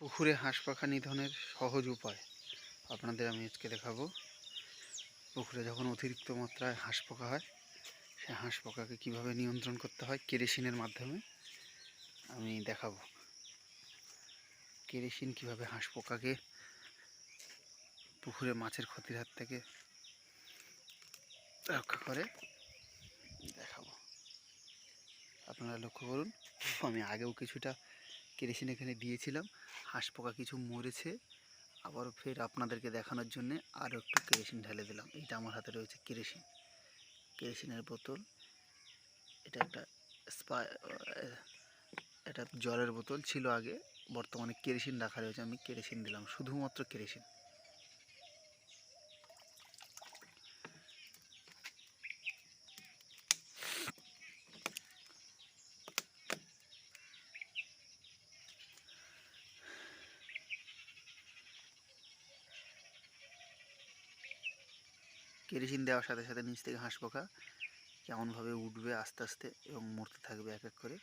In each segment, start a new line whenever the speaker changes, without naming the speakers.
পুকুরে হাঁস পাখা নিধনের সহজ উপায়। আপনাদের আমি আজকে দেখাবো। পুকুরে যখন অতিরিক্ত মাত্রায় হাঁস পোকা হয়, সে হাঁস পোকাকে কীভাবে নিয়ন্ত্রণ করতে হয় কেরোসিনের মাধ্যমে, আমি দেখাবো। কেরোসিন কীভাবে হাঁস পোকাকে পুকুরে মাছের ক্ষতির হাত থেকে রক্ষা করে, দেখাবো। আপনারা লক্ষ্য করুন, আমি আগেও কিছুটা কেরোসিন এখানে দিয়েছিলাম। হাঁস পোকা কিছু মরেছে। আবার ফের আপনাদেরকে দেখানোর জন্যে আরও একটু কেরেসিন ঢালে দিলাম। এইটা আমার হাতে রয়েছে কেরেসিন। কেরেসিনের বোতল। এটা একটা স্পা এটা জলের বোতল ছিল আগে। বর্তমানে কেরোসিন রাখা রয়েছে। আমি কেরেসিন দিলাম। শুধুমাত্র কেরোসিন। কেরোসিন দেওয়ার সাথে সাথে নিচ থেকে হাঁস পোকা কেমনভাবে উঠবে আস্তে আস্তে এবং মরতে থাকবে এক এক করে।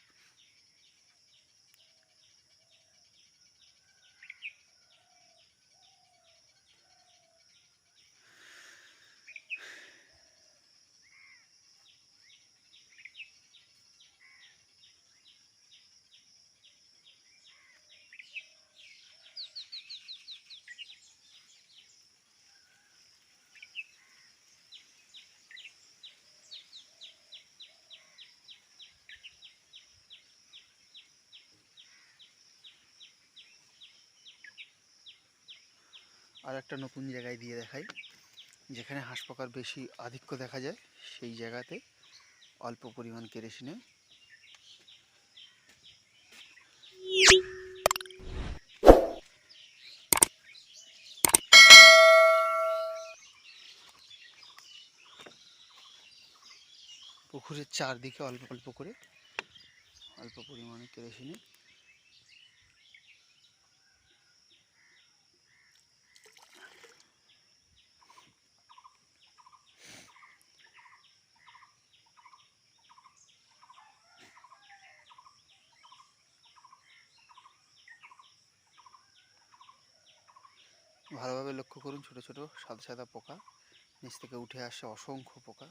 আর একটা নতুন জায়গায় দিয়ে দেখাই, যেখানে হাঁস পোকার বেশি আধিক্য দেখা যায়, সেই জায়গাতে অল্প পরিমাণ কেরোসিনে পুকুরের চারদিকে অল্প অল্প করে, অল্প পরিমাণে কেরোসিনে ভালোভাবে লক্ষ্য করুন ছোট ছোট সাদা সাদা পোকা। নিচ থেকে উঠে আসে অসংখ্য পোকা।